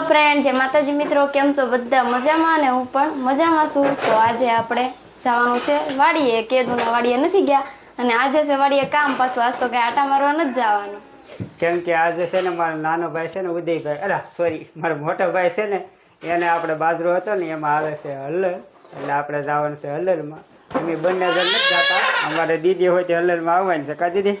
Friend જે માતાજી મિત્રો કેમ છો બધા? મજામાં ને હું પણ મજામાં છું. તો આજે આપણે જવાનું છે વાડીએ કેદુના વાડીએ નથી ગયા. અને આજે છે વાડીએ કામ પાછું આજ તો કઈ આટા મારવા નથી જવાનું. કેમ કે આજે છે ને મારો નાનો ભાઈ છે ને ઉદયભાઈ. અરે સોરી મારો મોટો ભાઈ છે ને એને આપણે બાજરો હતો ને એમાં આવે છે હલ્લર એટલે આપણે જવાનું છે હલ્લરમાં અમે બંને જણ નથી જતા. અમારે દીદી હોય તે હલ્લરમાં આવવાની છે. કા દીદી?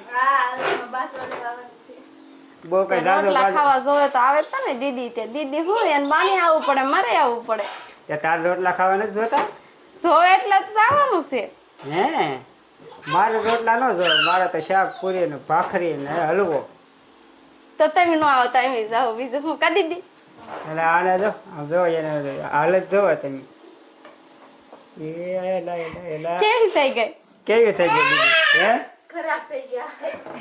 બહુ કઈ જાજો ખાવા જોવે તો આવે તો ને દીદી તે દીદી હું એને બાની આવવું પડે મારે આવવું પડે તે તાર રોટલા ખાવા નથી જોતા જોવે એટલે જ જવાનું છે હે મારે રોટલા ન જોવે મારે તો શાક પૂરી ને ભાખરી ને હલવો તો તમે ન આવતા એમ જાઓ બીજું હું કા દીદી એટલે આને જો આમ જો એને હાલત જોવે તમે એ એલા એલા એલા કેવી થઈ ગઈ કેવી થઈ ગઈ હે ખરાબ થઈ ગયા?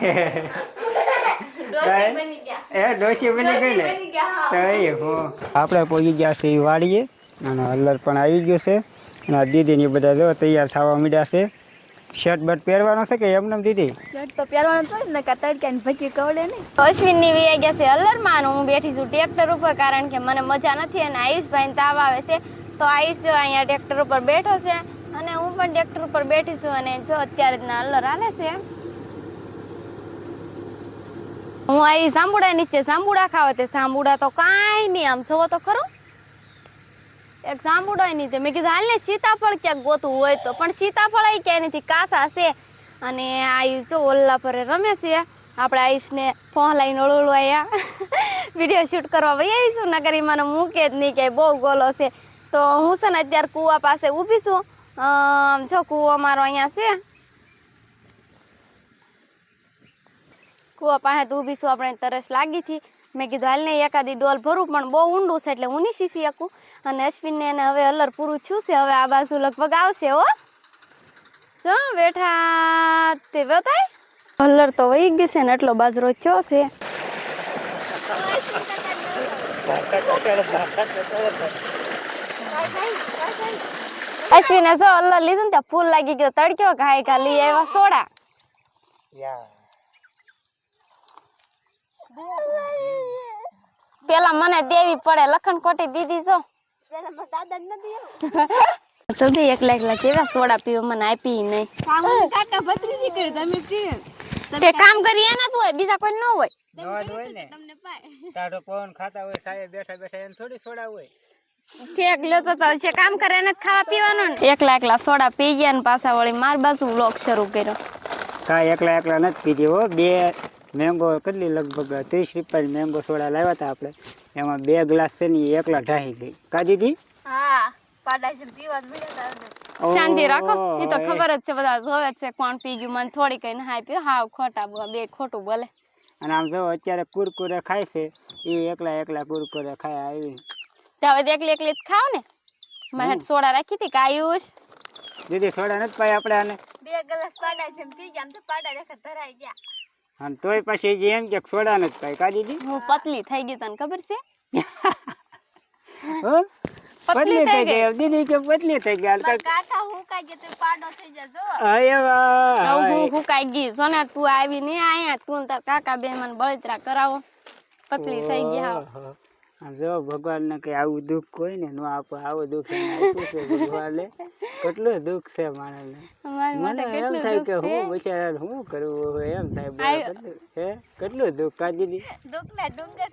બની ગઈ ને? આપણે પહોંચી ગયા છે એ વાડીએ અને હલર પણ આવી ગયો છે. અને આ દીદીને બધા જો તૈયાર થવા માંડ્યા છે. શર્ટ બટ પહેરવાનો છે કે એમને એમ દીદી? શર્ટ તો પહેરવાનું તો જ ને કા તડકા ને ભકી કવડે નહીં. અશ્વિનની વી ગયા છે અલરમાં અને હું બેઠી છું ટ્રેક્ટર ઉપર કારણ કે મને મજા નથી અને આયુષભાઈ તાવ આવે છે. તો આયુષ અહીંયા ટ્રેક્ટર ઉપર બેઠો છે. અને હું પણ ટ્રેક્ટર ઉપર બેઠી છું અને જો અત્યારે જ ના અલર હાલે છે હું અહીં સાંભુડા નીચે સાંભુડા ખાવા તે સાંભુડા તો કાંઈ નહીં આમ જોવો તો ખરો. એક સાંભુડાય નહીં તે. મેં કીધું હાલ સીતાફળ ક્યાંક ગોતું હોય તો, પણ સીતાફળ અહીં ક્યાંય નથી, કાસા છે. અને આયુષ જો ઓલ્લા પર રમે છે. આપણે આયુષને ફોન લઈને ઓળું આવ્યા વીડિયો શૂટ કરવા ભાઈ આવીશું નગરીમાં મૂકે જ નહીં કે બહુ ગોલો છે. તો હું છે ને અત્યારે કૂવા પાસે ઊભી છું. જો કૂવો મારો અહીંયા છે. કૂવા પાસે તો ઊભી છું આપણે તરસ લાગી હતી. મેં કીધું હાલને એકાદી ડોલ ભરું પણ બહુ ઊંડું છે એટલે હું નહીં શીશી શકું. અને અશ્વિનને એને હવે અલર પૂરું થયું છે હવે આ બાજુ લગભગ આવશે હો. જો બેઠા તે બતાય અલર તો વહી ગઈ છે ને એટલો બાજરો થયો છે. અશ્વિને જો અલ્લર લીધું ને ત્યાં ફૂલ લાગી ગયો. તડક્યો ઘાય ઘા લઈ આવ્યા સોડા. પેલા મને દેવી પડે. લખન કોટી દીધી જો એવું એકલા એકલા કેવા સોડા પીવો મને આપી નહીં. કામ કાકા ભત્રીજી કરી તમે તે કામ કરી એના જ હોય બીજા કોઈ ન હોય. તમને પાય. ટાઢો પવન ખાતા હોય સાહેબ બેઠા બેઠા એને થોડી સોડા હોય. ઠેક તો તો છે કામ કરે ને ખાવા પીવાનું ને. એકલા એકલા સોડા પી ગયા ને પાછા વળી માર બાજુ વ્લોગ શરૂ કર્યો. કાંઈ એકલા એકલા નથી પીધી હો. બે મેંગો કેટલી લગભગ ત્રીસ રૂપિયાની મેંગો સોડા લાવ્યા હતા આપણે. એમાં બે ગ્લાસ છે ને એકલા ઢાહી ગઈ કા દીદી? હા પાડા છે પીવા જ મળ્યા હતા શાંતિ રાખો. એ તો ખબર જ છે બધા જોવે જ છે કોણ પી ગયું. મને થોડી કઈ હાય પીયું હાવ ખોટા બે ખોટું બોલે. અને આમ જો અત્યારે કુરકુરે ખાય છે એ એકલા એકલા કુરકુરે ખાય આવી તો હવે એકલી એકલી જ ખાવ ને. મને હાટુ સોડા રાખી હતી કાયુસ દીદી સોડા નથી પાય આપણે આને. બે ગ્લાસ પાડા છે પી ગયા આમ તો પાડા રેખા ધરાઈ ગયા. અને તોય પછી જે એમ કે સોડા નથી પાય. કા દીદી? હું પતલી થઈ ગઈ તને ખબર છે? હો? પતલી થઈ ગઈ. દીદી કે પતલી થઈ ગઈ. હાલ કાકા હું કાઈ ગઈ તો પાડો થઈ જો. અરે વાહ હું હું કાઈ ગઈ. સોના તું આવી ને આયા. તું ને તાર કાકા બે મને બળતરા કરાવો. પતલી થઈ ગઈ. આમ જો ભગવાન ને કઈ આવું દુઃખ કોઈ ને નો આપો આવું દુઃખ આપ્યું છે ભગવાને. કેટલું દુઃખ છે માણસને. મને એમ થાય કે હું બિચારા શું કરવું હવે? એમ થાય હે? કેટલું દુઃખ કા દીદી દુઃખના ડુંગર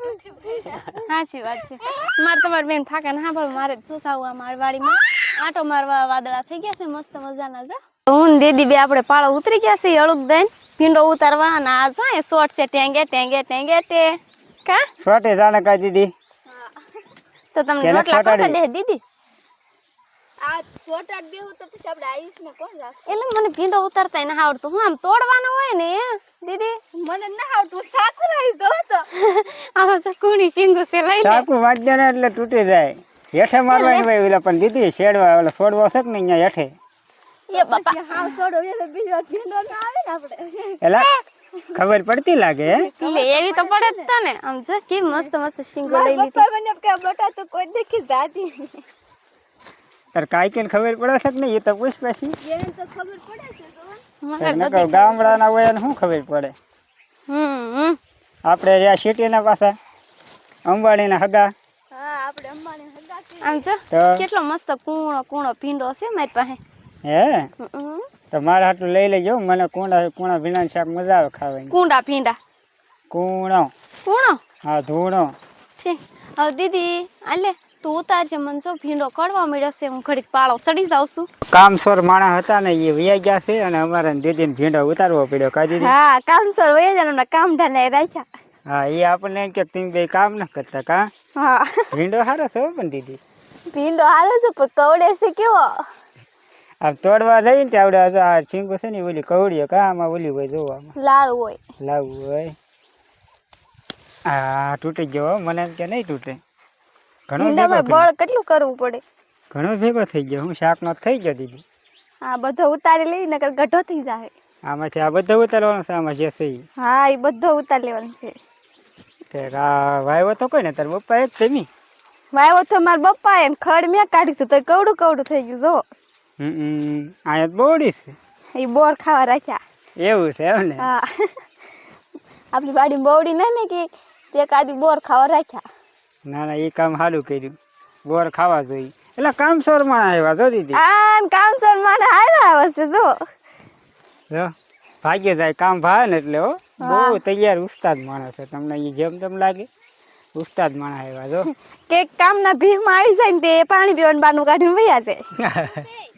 સાચી વાત છે. મારે તમારી બેન ફાકા ના પણ મારે શું સાવું આ મારી વાડીમાં આટો મારવા વાદળા થઈ ગયા છે મસ્ત મજાના જો. હું દીદી બે આપણે પાળો ઉતરી ગયા છે અળુક દઈને ભીંડો ઉતારવા અને આ જાય શોર્ટ છે ટેંગે ટેંગે ટેંગે ટે કા? છોટે જાણે કા દીદી તો તમને રોટલા કોણ દે દીદી? આ સોટા બેહું તો પછી આપણે આયુષ ને કોણ રાખે? એટલે મને ભીંડો ઉતારતા ના આવડતું હું આમ તોડવાનો હોય ને દીદી? મને ના આવડતું સાકુ આવી દો તો આમાં કુણી સિંગુ છે લઈ લે. ચાકુ વાંચે ને એટલે તૂટી જાય. હેઠે મારવાની ભાઈ ઓલા પણ દીદી શેડવા ઓલા છોડવો છે કે ને અહીંયા હેઠે? એ બાપા. પછી હાવ છોડો એ બીજો ભીંડો ના આવે ને આપણે. એલા ખબર પડતી લાગે એટલે એવી તો પડે જ તને આમ જો કે મસ્ત મસ્ત સિંગો લઈ મારા લીધી? પપ્પા મને કે બટા તો કોઈ દેખી જાતી તાર કાઈ કે ખબર પડે છે કે નહીં? એ તો પૂછ પછી. એને તો ખબર પડે છે તો મને ગામડાના હોય ને શું ખબર પડે? હમ હમ. આપણે રહ્યા સિટીના પાછા અંબાણીના હગા. આમ જો કેટલો મસ્ત કૂણો કૂણો ભીંડો છે મારી પાસે. હે? હમ. તો મારા હાટું લઈ લેજો. મને કુંડા કુણા ભીના શાક મજા આવે ખાવાની. કુંડા ભીંડા? કુણો. કૂણો? હા ધૂણો. છે. હવે દીદી આલે તું ઉતારજે. મને જો ભીંડો કડવા મળ્યો છે? હું ઘડીક પાળો સડી જાઉં છું. કામસોર માણસ હતા ને એ વૈયા ગયા છે અને અમારે દીદીને ભીંડો ઉતારવો પડ્યો. કા દીદી? હા કામ વયા જાય જણા કામ ઢાને રાખ્યા. હા એ આપણને કે તમે બે કામ ન કરતા કા? હા. ભીંડો સારો છે પણ દીદી. ભીંડો હારો છે પણ કવડે છે કેવો? આમ તોડવા જઈએ ને ત્યાં આપણે આ ચીંગો છે ને ઓલી કવડીઓ કા આમાં ઓલી હોય જોવો આમાં. લાલ હોય. લાવવું હોય. હા તૂટી ગયો મને એમ કે નહીં તૂટે. ઘણો. બળ કેટલું કરવું પડે? ઘણો ભેગો થઈ ગયો હું શાકનો થઈ ગયો દીદી. આ બધો ઉતારી લઈ નકર ગઢો થઈ જાય. આમાંથી આ બધો ઉતારવાનો છે આમાં જે છે હા એ બધો ઉતાર લેવાનો છે. તે વાયવો તો કોઈ ને તાર પપ્પા એક જમી. વાયવો તો મારા બપ્પા એને ખડ મેં કાઢી તો કવડું કવડું થઈ ગયું જો. અહીંયા બોડી છે. એ બોર ખાવા રાખ્યા. એવું છે એમ ને? હા. આપણી બાડી બોડી ના ને કે તે કાદી બોર ખાવા રાખ્યા. ના ના એ કામ સારું કર્યું. બોર ખાવા જોઈએ. એટલે કામસરમાં આવ્યા જો દીદી. આ કામસરમાં આવ્યા હશે જો. જો ભાગ્ય જાય કામ ભાવે ને એટલે હો. બહુ તૈયાર ઉસ્તાદ માણસ છે. તમને એ જેમ તેમ લાગે ઉસ્તાદ માણસ આવ્યા જો. કે કામના ભીખમાં આવી જાય ને તે પાણી પીવાનું બાનું કાઢીને વયા જાય.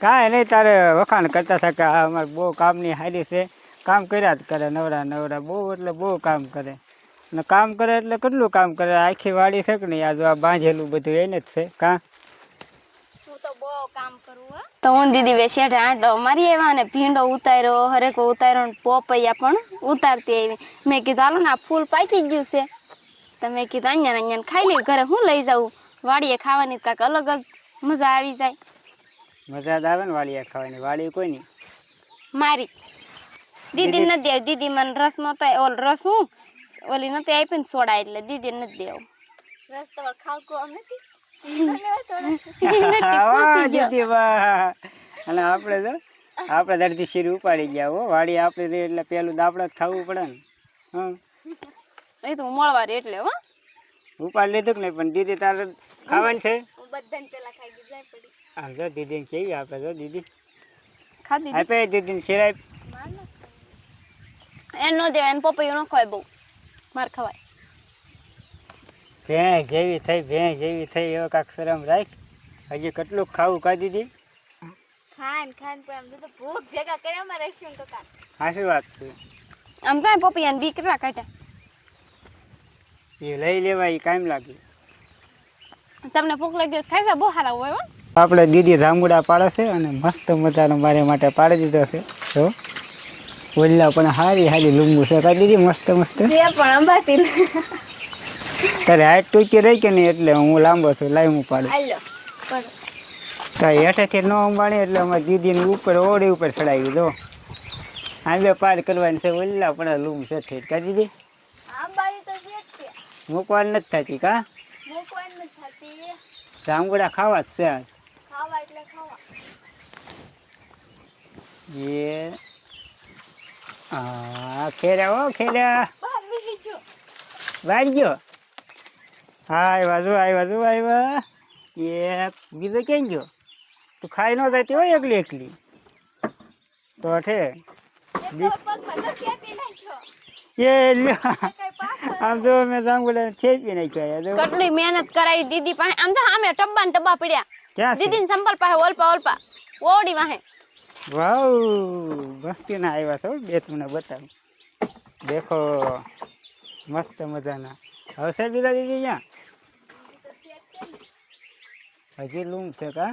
કાંઈ નહીં તારે વખાણ કરતા હતા કે આ અમારે બહુ કામની હારી છે. કામ કર્યા જ કરે નવરા નવરા બહુ એટલે બહુ કામ કરે. અને કામ કરે એટલે કેટલું કામ કરે? આખી વાડી છે કે નહીં? આ બાંધેલું બધું એને જ છે કાં? તો હું. દીદી શેઠે આંટો મારી આવ્યા ને ભીંડો ઉતાર્યો હરેકો ઉતાર્યો ને પોપૈયા પણ ઉતારતી આવી. મેં કીધું હાલો ને આ ફૂલ પાકી ગયું છે. તો મેં કીધું અહીંયા અહીંયા ખાઈ લઈ ઘરે હું લઈ જાઉં? વાડીએ ખાવાની કાંઈક અલગ જ મજા આવી જાય. મજા આવે ને વાડી ખાવાની. વાળી કોઈ નહીં. મારી. દીદી નથી દેવ. દીદી મને રસ નતો ઓલ રસ હું? ઓલી નથી આપી ને સોડા એટલે દીદી નથી દેવ. રસ તો ખાવકો આમ નથી. અને આપણે તો આપણે દર્દી શીર ઉપાડી ગયા હો. વાડી આપણે એટલે પેલું દાપડા જ ખાવું પડે ને. હં એ તો હું મળવા એટલે હો. ઉપાડી લીધું કે નહીં? પણ દીદી તારે ખાવાનું છે? બધાને પેલા ખાઈ દીધા પડી. આમ જો દીદીને કેવી આપે જો દીદી. ખાધી આપે દીદીને શીર આપ એ નો દેવાય એને પપૈયું ન ખવાય બહુ. માર ખવાય. ભેં જેવી થઈ ભેં જેવી થઈ એવો કાંક શરમ રાખ. હજી કેટલું ખાવું કા દીદી? ખાન ખાન પણ આમ તો ભૂખ ભેગા કરે અમારે રહીશું તો કાન સાચી વાત છે? આમ જાય પપૈયાને દીકરા કાઢ્યા એ લઈ લેવાય એ કાયમ લાગે. તમને ભૂખ લાગી હોય ખાઈ બહુ સારા હોય આપણે દીદી રામગુડા પાડે છે અને મસ્ત મજાનો મારે માટે પાડી દીધો છે. તો ઓલા પણ હારી હારી લીંબુ છે. કા દીદી મસ્ત મસ્ત? પણ અંબાતી તારે હાઈટ ટૂંકી રહી કે નહીં એટલે હું લાંબો છું લાઈ હું પાડું. તો હેઠેથી ન અંબાણી એટલે અમારી દીદીને ઉપર ઓળી ઉપર ચડાવી દો આંબે પાર કરવાની છે. ઓલા પણ લૂમ છે ઠેઠ. કા દીદી? મૂકવાની નથી થતી કા? મૂકવાની નથી થતી જાંબુડા ખાવા જ છે આજ. ખાવા એટલે ખાવા. એ હા ખેર્યા હો ખેર્યા બહાર વીખી જો વાળી ગયો? હા આવ્યા જો આવ્યા જો આવ્યા એ બીજો કેમ ગયો? તું ખાઈ ન જતી હોય એકલી એકલી. તો ઠે. એ લ્યો. આમ જો મેં જાંબુડા છેપી નાખ્યા કેટલી મહેનત કરાવી દીદી પાસે. આમ તો આમે ટબ્બા ને ટબ્બા પડ્યા. ક્યાં ને દીદી સંપલ પાસે ઓલપા ઓલપા. ઓડી વાહે. વાવ મસ્તી ના આવ્યા છો બે તમને બતાવું. દેખો મસ્ત મજાના. હવે સાહેબ બીજા દીદી ક્યાં? હજી લૂમ છે કા?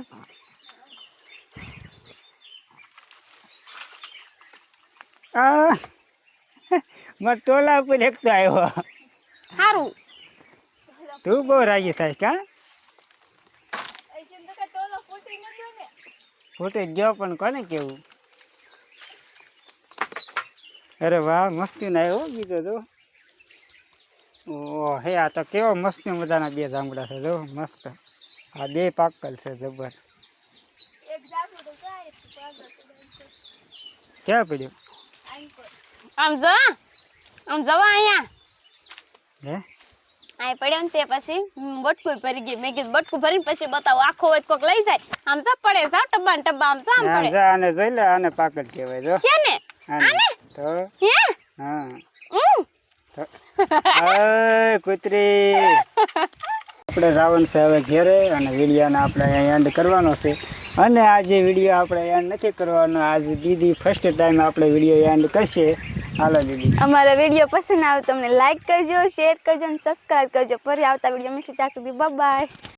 આ मैं टोला पे देखते आए हो. हारू. तू बो रहा है का? फ़ोटो जो पन को अरे वाह मस्त ना हो गी तो दो हे आ तो केव मस्त मजाना बे जांगड़ा से दो मस्त. आ दे पाक कल से जबर. क्या पड़ी आम जा આમ જવા અહીંયા હે? આય પડ્યો ને તે પછી બટકું ભરી ગઈ. મેં કીધું બટકું ભરીને પછી બતાવો. આખો હોય કોક લઈ જાય. આમ ચા પડે સાવ ટબ્બા ને ટબ્બા આમ આમ પડે. જા આને જોઈ લે આને પાકડ કહેવાય જો. કેને? આને. તો? હે? હા. ઉ અય આપણે જવાનું છે હવે ઘેરે અને વિડિયાને આપણે અહીંયા એન્ડ કરવાનો છે. અને આજે વીડિયો આપણે એન્ડ નથી કરવાનો આજે દીદી ફર્સ્ટ ટાઈમ આપણે વીડિયો એન્ડ કરશે. હાલો અમારા વીડિયો પસંદ આવે તમને લાઈક કરજો શેર કરજો અને સબસ્ક્રાઇબ કરજો. ફરી આવતા વીડિયો મળશું. ત્યાં સુધી બાય